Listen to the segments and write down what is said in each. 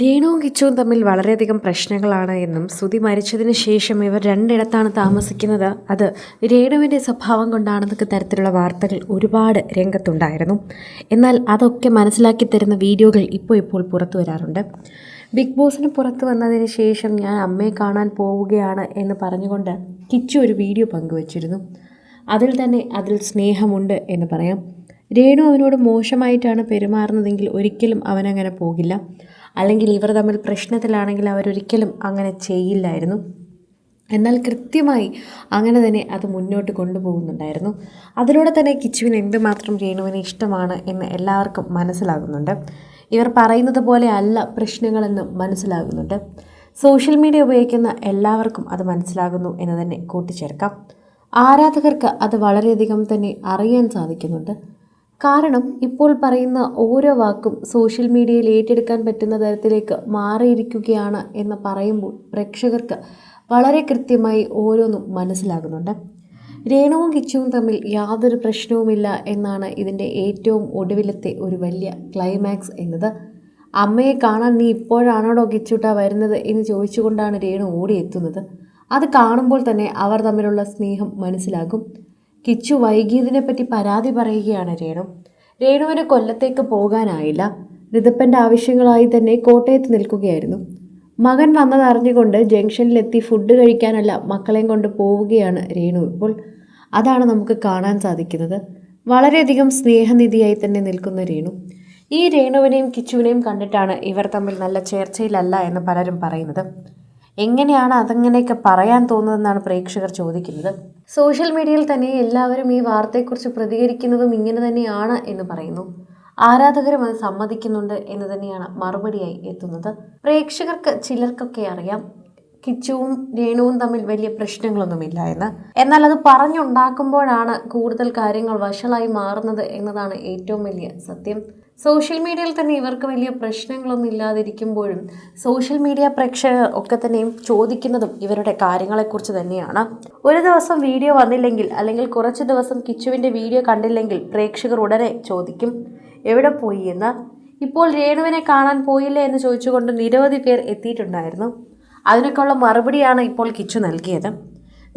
രേണുവും കിച്ചുവും തമ്മിൽ വളരെയധികം പ്രശ്നങ്ങളാണ് എന്നും ശ്രുതി മരിച്ചതിന് ശേഷം ഇവർ രണ്ടിടത്താണ് താമസിക്കുന്നത്. അത് രേണുവിന്റെ സ്വഭാവം കൊണ്ടാണെന്നൊക്കെ തരത്തിലുള്ള വാർത്തകൾ ഒരുപാട് രംഗത്തുണ്ടായിരുന്നു. എന്നാൽ അതൊക്കെ മനസ്സിലാക്കി തരുന്ന വീഡിയോകൾ ഇപ്പോൾ ഇപ്പോൾ പുറത്തു വരാറുണ്ട്. ബിഗ് ബോസിന് പുറത്തു വന്നതിന് ശേഷം ഞാൻ അമ്മയെ കാണാൻ പോവുകയാണ് എന്ന് പറഞ്ഞുകൊണ്ട് കിച്ചു ഒരു വീഡിയോ പങ്കുവച്ചിരുന്നു. അതിൽ തന്നെ അതിൽ സ്നേഹമുണ്ട് എന്ന് പറയാം. രേണു അവനോട് മോശമായിട്ടാണ് പെരുമാറുന്നതെങ്കിൽ ഒരിക്കലും അവനങ്ങനെ പോകില്ല. അല്ലെങ്കിൽ ഇവർ തമ്മിൽ പ്രശ്നത്തിലാണെങ്കിൽ അവരൊരിക്കലും അങ്ങനെ ചെയ്യില്ലായിരുന്നു. എന്നാൽ കൃത്യമായി അങ്ങനെ തന്നെ അത് മുന്നോട്ട് കൊണ്ടുപോകുന്നുണ്ടായിരുന്നു. അതിലൂടെ തന്നെ കിച്ചുവിന് എന്തുമാത്രം രേണുവിനെ ഇഷ്ടമാണ് എന്ന് എല്ലാവർക്കും മനസ്സിലാകുന്നുണ്ട്. ഇവർ പറയുന്നത് പോലെ അല്ല പ്രശ്നങ്ങളെന്ന് മനസ്സിലാകുന്നുണ്ട്. സോഷ്യൽ മീഡിയ ഉപയോഗിക്കുന്ന എല്ലാവർക്കും അത് മനസ്സിലാകുന്നു എന്ന് തന്നെ കൂട്ടിച്ചേർക്കാം. ആരാധകർക്ക് അത് വളരെയധികം തന്നെ അറിയാൻ സാധിക്കുന്നുണ്ട്. കാരണം ഇപ്പോൾ പറയുന്ന ഓരോ വാക്കും സോഷ്യൽ മീഡിയയിൽ ഏറ്റെടുക്കാൻ പറ്റുന്ന തരത്തിലേക്ക് മാറിയിരിക്കുകയാണ് എന്ന് പറയുമ്പോൾ പ്രേക്ഷകർക്ക് വളരെ കൃത്യമായി ഓരോന്നും മനസ്സിലാകുന്നുണ്ട്. രേണുവും കിച്ചുവും തമ്മിൽ യാതൊരു പ്രശ്നവുമില്ല എന്നാണ് ഇതിന്റെ ഏറ്റവും ഒടുവിലത്തെ ഒരു വലിയ ക്ലൈമാക്സ് എന്നത്. അമ്മയെ കാണാൻ നീ ഇപ്പോഴാണോടോ കിച്ചുട്ട വരുന്നത് എന്ന് ചോദിച്ചുകൊണ്ടാണ് രേണു ഓടിയെത്തുന്നത്. അത് കാണുമ്പോൾ തന്നെ അവർ തമ്മിലുള്ള സ്നേഹം മനസ്സിലാകും. കിച്ചു വൈകിയതിനെപ്പറ്റി പരാതി പറയുകയാണ് രേണു. രേണുവിന് കൊല്ലത്തേക്ക് പോകാനായില്ല. ഋതപ്പന്റെ ആവശ്യങ്ങളായി തന്നെ കോട്ടയത്ത് നിൽക്കുകയായിരുന്നു. മകൻ വന്നതറിഞ്ഞുകൊണ്ട് ജംഗ്ഷനിലെത്തി ഫുഡ് കഴിക്കാനല്ല മക്കളെയും കൊണ്ട് പോവുകയാണ് രേണു ഇപ്പോൾ. അതാണ് നമുക്ക് കാണാൻ സാധിക്കുന്നത്. വളരെയധികം സ്നേഹനിധിയായി തന്നെ നിൽക്കുന്ന രേണു. ഈ രേണുവിനെയും കിച്ചുവിനെയും കണ്ടിട്ടാണ് ഇവർ തമ്മിൽ നല്ല ചേർച്ചയിലല്ല എന്ന് പലരും പറയുന്നത്. എങ്ങനെയാണ് അതങ്ങനെയൊക്കെ പറയാൻ തോന്നുന്നതെന്നാണ് പ്രേക്ഷകർ ചോദിക്കുന്നത്. സോഷ്യൽ മീഡിയയിൽ തന്നെ എല്ലാവരും ഈ വാർത്തയെക്കുറിച്ച് പ്രതികരിക്കുന്നതും ഇങ്ങനെ തന്നെയാണ് എന്ന് പറയുന്നു. ആരാധകരും അത് സമ്മതിക്കുന്നുണ്ട് എന്ന് തന്നെയാണ് മറുപടിയായി എത്തുന്നത്. പ്രേക്ഷകർക്ക് ചിലർക്കൊക്കെ അറിയാം കിച്ചുവും രേണുവും തമ്മിൽ വലിയ പ്രശ്നങ്ങളൊന്നുമില്ല എന്ന്. എന്നാൽ അത് പറഞ്ഞുണ്ടാക്കുമ്പോഴാണ് കൂടുതൽ കാര്യങ്ങൾ വഷളായി മാറുന്നത് എന്നതാണ് ഏറ്റവും വലിയ സത്യം. സോഷ്യൽ മീഡിയയിൽ തന്നെ ഇവർക്ക് വലിയ പ്രശ്നങ്ങളൊന്നും ഇല്ലാതിരിക്കുമ്പോഴും സോഷ്യൽ മീഡിയ പ്രേക്ഷകർ ഒക്കെ തന്നെയും ചോദിക്കുന്നതും ഇവരുടെ കാര്യങ്ങളെക്കുറിച്ച് തന്നെയാണ്. ഒരു ദിവസം വീഡിയോ വന്നില്ലെങ്കിൽ അല്ലെങ്കിൽ കുറച്ച് ദിവസം കിച്ചുവിന്റെ വീഡിയോ കണ്ടില്ലെങ്കിൽ പ്രേക്ഷകർ ഉടനെ ചോദിക്കും എവിടെ പോയി എന്ന്? ഇപ്പോൾ രേണുവിനെ കാണാൻ പോയില്ലേ എന്ന് ചോദിച്ചുകൊണ്ട് നിരവധി പേർ എത്തിയിട്ടുണ്ടായിരുന്നു. അതിനൊക്കെയുള്ള മറുപടിയാണ് ഇപ്പോൾ കിച്ചു നൽകിയത്.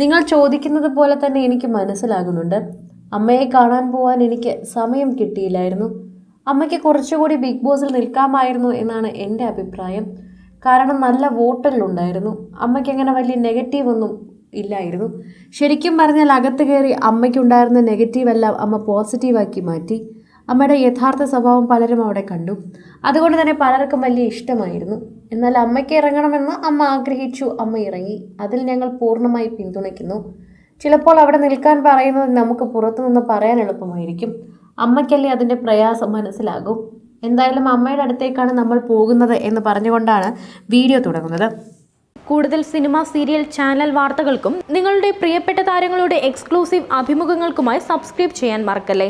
നിങ്ങൾ ചോദിക്കുന്നത് പോലെ തന്നെ എനിക്ക് മനസ്സിലാകുന്നുണ്ട്. അമ്മയെ കാണാൻ പോകാൻ എനിക്ക് സമയം കിട്ടിയില്ലായിരുന്നു. അമ്മയ്ക്ക് കുറച്ചുകൂടി ബിഗ് ബോസിൽ നിൽക്കാമായിരുന്നു എന്നാണ് എന്റെ അഭിപ്രായം. കാരണം നല്ല വോട്ടെല്ലുണ്ടായിരുന്നു. അമ്മയ്ക്ക് അങ്ങനെ വലിയ നെഗറ്റീവ് ഒന്നും ഇല്ലായിരുന്നു. ശരിക്കും പറഞ്ഞാൽ അകത്ത് കയറി അമ്മയ്ക്കുണ്ടായിരുന്ന നെഗറ്റീവ് എല്ലാം അമ്മ പോസിറ്റീവാക്കി മാറ്റി. അമ്മയുടെ യഥാർത്ഥ സ്വഭാവം പലരും അവിടെ കണ്ടു. അതുകൊണ്ട് തന്നെ പലർക്കും വലിയ ഇഷ്ടമായിരുന്നു. എന്നാൽ അമ്മയ്ക്ക് ഇറങ്ങണമെന്ന് അമ്മ ആഗ്രഹിച്ചു. അമ്മ ഇറങ്ങി. അതിൽ ഞങ്ങൾ പൂർണമായി പിന്തുണയ്ക്കുന്നു. ചിലപ്പോൾ അവിടെ നിൽക്കാൻ പറയുന്നത് നമുക്ക് പുറത്തുനിന്ന് പറയാൻ എളുപ്പമായിരിക്കും. അമ്മയ്ക്കല്ലേ അതിന്റെ പ്രയാസം മനസ്സിലാകും? എന്തായാലും അമ്മയുടെ അടുത്തേക്കാണ് നമ്മൾ പോകുന്നത് എന്ന് പറഞ്ഞുകൊണ്ടാണ് വീഡിയോ തുടങ്ങുന്നത്. കൂടുതൽ സിനിമ സീരിയൽ ചാനൽ വാർത്തകൾക്കും നിങ്ങളുടെ പ്രിയപ്പെട്ട താരങ്ങളുടെ എക്സ്ക്ലൂസീവ് അഭിമുഖങ്ങൾക്കുമായി സബ്സ്ക്രൈബ് ചെയ്യാൻ മറക്കല്ലേ?